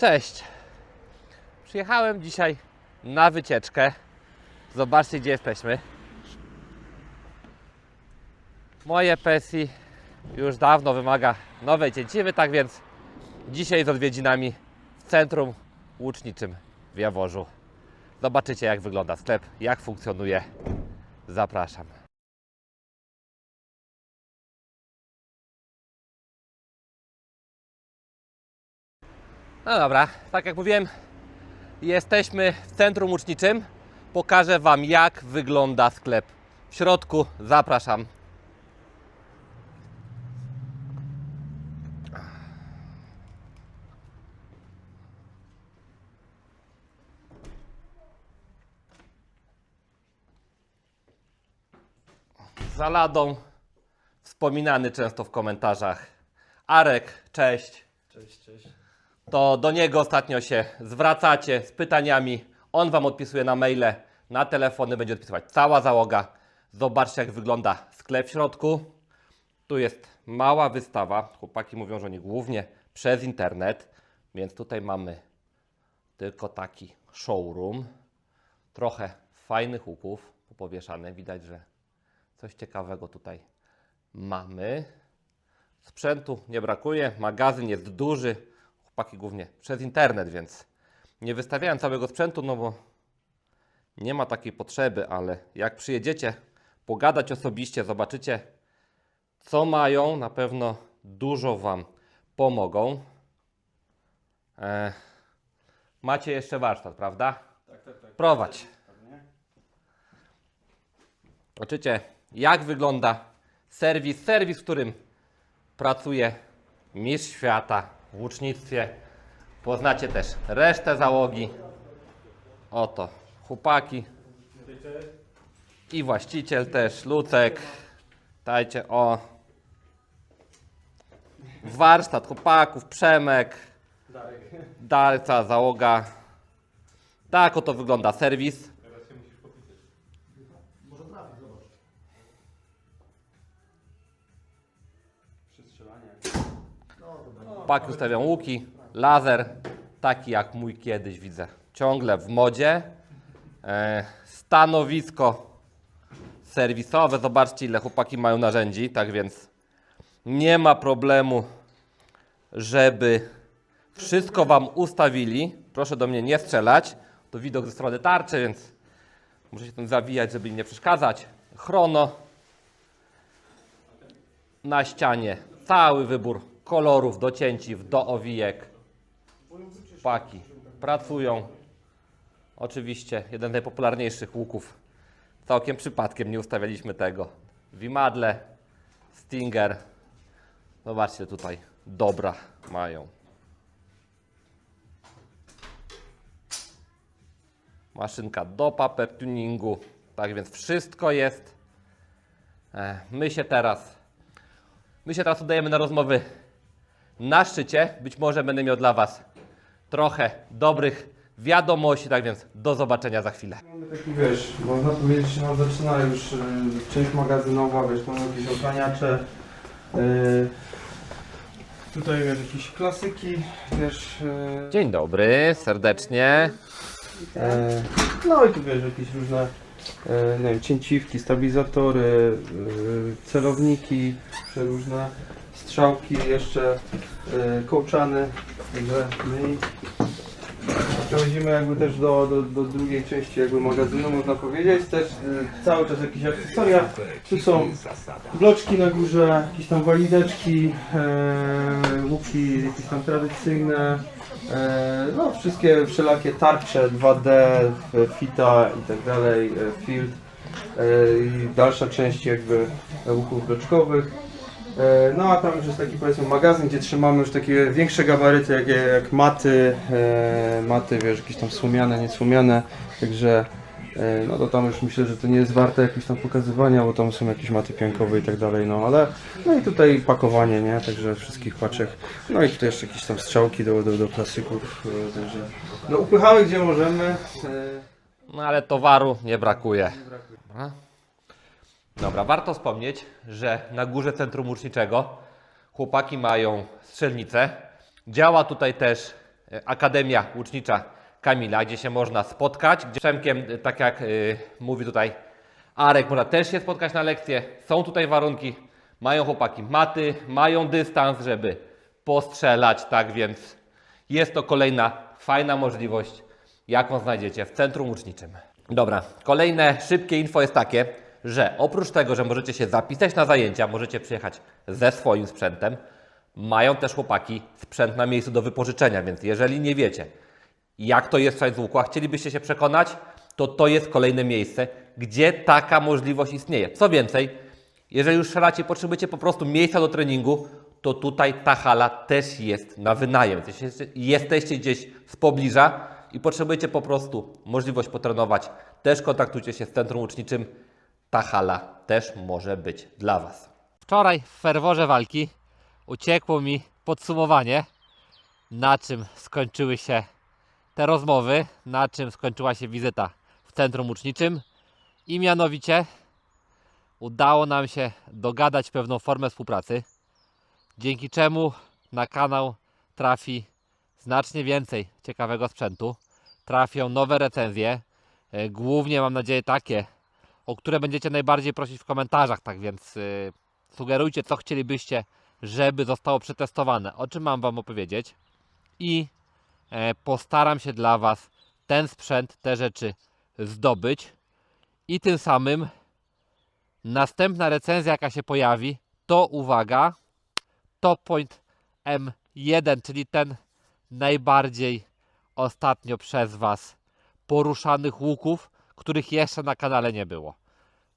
Cześć. Przyjechałem dzisiaj na wycieczkę. Zobaczcie, gdzie jesteśmy. Moje PSI już dawno wymaga nowej cięciwy, tak więc dzisiaj z odwiedzinami w centrum łuczniczym w Jaworzu. Zobaczycie, jak wygląda sklep, jak funkcjonuje. Zapraszam. No dobra, tak jak mówiłem, jesteśmy w centrum łuczniczym. Pokażę Wam, jak wygląda sklep. W środku zapraszam. Za ladą wspominany często w komentarzach Arek, cześć Cześć, cześć. To do niego ostatnio się zwracacie z pytaniami. On Wam odpisuje na maile, na telefony będzie odpisywać cała załoga. Zobaczcie, jak wygląda sklep w środku. Tu jest mała wystawa. Chłopaki mówią, że oni głównie przez internet, więc tutaj mamy tylko taki showroom. Trochę fajnych łuków powieszane. Widać, że coś ciekawego tutaj mamy. Sprzętu nie brakuje, magazyn jest duży, chłopaki głównie przez internet, więc nie wystawiałem całego sprzętu, no bo nie ma takiej potrzeby, ale jak przyjedziecie pogadać osobiście, zobaczycie co mają, na pewno dużo Wam pomogą. E, macie jeszcze warsztat, prawda? Tak, tak, tak. Prowadź. Zobaczycie, jak wygląda serwis. Serwis, w którym pracuje mistrz świata w łucznictwie. Poznacie też resztę załogi. Oto chłopaki i właściciel też, Lucek. Dajcie o warsztat chłopaków, Przemek. Darca, załoga. Tak oto wygląda serwis. Może trafić. Przestrzelanie. Chłopaki ustawiają łuki, laser, taki jak mój kiedyś widzę. Ciągle w modzie. E, stanowisko serwisowe. Zobaczcie, ile chłopaki mają narzędzi. Tak więc nie ma problemu, żeby wszystko Wam ustawili. Proszę do mnie nie strzelać. To widok ze strony tarczy, więc muszę się tym zawijać, żeby im nie przeszkadzać. Chrono na ścianie cały wybór kolorów, docięciw, do owijek. Paki pracują. Oczywiście jeden z najpopularniejszych łuków. Całkiem przypadkiem nie ustawialiśmy tego. Wimadle, Stinger. Zobaczcie tutaj, dobra mają. Maszynka do paper tuningu. Tak więc wszystko jest. E, My się teraz My się teraz udajemy na rozmowy na szczycie. Być może będę miał dla Was trochę dobrych wiadomości, tak więc do zobaczenia za chwilę. Mamy taki, wiesz, można powiedzieć, że no, zaczyna już y, część magazynowa, wiesz, mamy jakieś ochraniacze. Y, tutaj, wiesz, jakieś klasyki, wiesz. Y, Dzień dobry, serdecznie. no i tu, wiesz, jakieś różne, nie wiem, cięciwki, stabilizatory, y, celowniki, przeróżne strzałki, jeszcze y, kołczany. Także my Przechodzimy jakby też do, do, do drugiej części jakby magazynu, można powiedzieć. Też y, cały czas jakieś akcesoria. Tu są bloczki na górze, jakieś tam walideczki, e, łuki jakieś tam tradycyjne. E, no wszystkie wszelakie tarcze 2D, e, fita i tak dalej, e, field. I dalsza część jakby łuków bloczkowych. E, No a tam już jest taki powiedzmy magazyn, gdzie trzymamy już takie większe gabaryty, jak, jak maty, e, maty, wiesz, jakieś tam słomiane, niesłomiane, także e, no to tam już myślę, że to nie jest warte jakiegoś tam pokazywania, bo tam są jakieś maty piankowe i tak dalej, no ale no i tutaj pakowanie, nie, także wszystkich paczek, no i tutaj jeszcze jakieś tam strzałki do, do, do klasyków, e, także no upychamy gdzie możemy. e, No ale towaru nie brakuje. Dobra. Dobra, warto wspomnieć, że na górze centrum łuczniczego chłopaki mają strzelnicę. Działa tutaj też e, Akademia Łucznicza Kamila, gdzie się można spotkać. Gdzie Przemkiem, e, tak jak e, mówi tutaj Arek, można też się spotkać na lekcje. Są tutaj warunki, mają chłopaki maty, mają dystans, żeby postrzelać, tak więc jest to kolejna fajna możliwość, jaką znajdziecie w Centrum Łuczniczym. Dobra, kolejne szybkie info jest takie, że oprócz tego, że możecie się zapisać na zajęcia, możecie przyjechać ze swoim sprzętem, mają też chłopaki sprzęt na miejscu do wypożyczenia, więc jeżeli nie wiecie, jak to jest strzelać z łuku, a chcielibyście się przekonać, to to jest kolejne miejsce, gdzie taka możliwość istnieje. Co więcej, jeżeli już strzelacie potrzebujecie po prostu miejsca do treningu, to tutaj ta hala też jest na wynajem. Jeśli jesteście gdzieś z pobliża i potrzebujecie po prostu możliwość potrenować, też kontaktujcie się z Centrum Uczniczym. Ta hala też może być dla Was. Wczoraj w ferworze walki uciekło mi podsumowanie, na czym skończyły się te rozmowy, na czym skończyła się wizyta w Centrum Uczniczym i mianowicie udało nam się dogadać pewną formę współpracy, dzięki czemu na kanał trafi znacznie więcej ciekawego sprzętu, trafią nowe recenzje, e, głównie mam nadzieję takie, o które będziecie najbardziej prosić w komentarzach, tak więc y, sugerujcie co chcielibyście, żeby zostało przetestowane, o czym mam Wam opowiedzieć? I e, postaram się dla Was ten sprzęt, te rzeczy zdobyć. I tym samym następna recenzja jaka się pojawi to uwaga Top Point M1, czyli ten najbardziej ostatnio przez Was poruszanych łuków, których jeszcze na kanale nie było.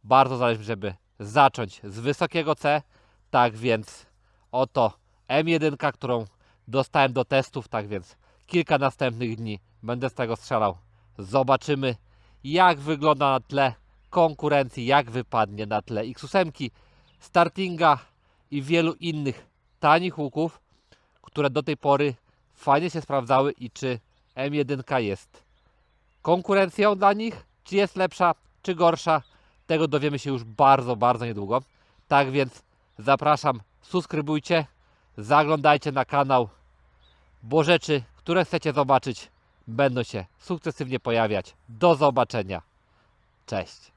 Bardzo zależy żeby zacząć z wysokiego C, tak więc oto M1, którą dostałem do testów, tak więc kilka następnych dni będę z tego strzelał. Zobaczymy jak wygląda na tle konkurencji, jak wypadnie na tle X8, Startinga i wielu innych tanich łuków, które do tej pory fajnie się sprawdzały i czy M1 jest konkurencją dla nich, czy jest lepsza, czy gorsza. Tego dowiemy się już bardzo, bardzo niedługo. Tak więc zapraszam, subskrybujcie, zaglądajcie na kanał, bo rzeczy, które chcecie zobaczyć, będą się sukcesywnie pojawiać. Do zobaczenia. Cześć.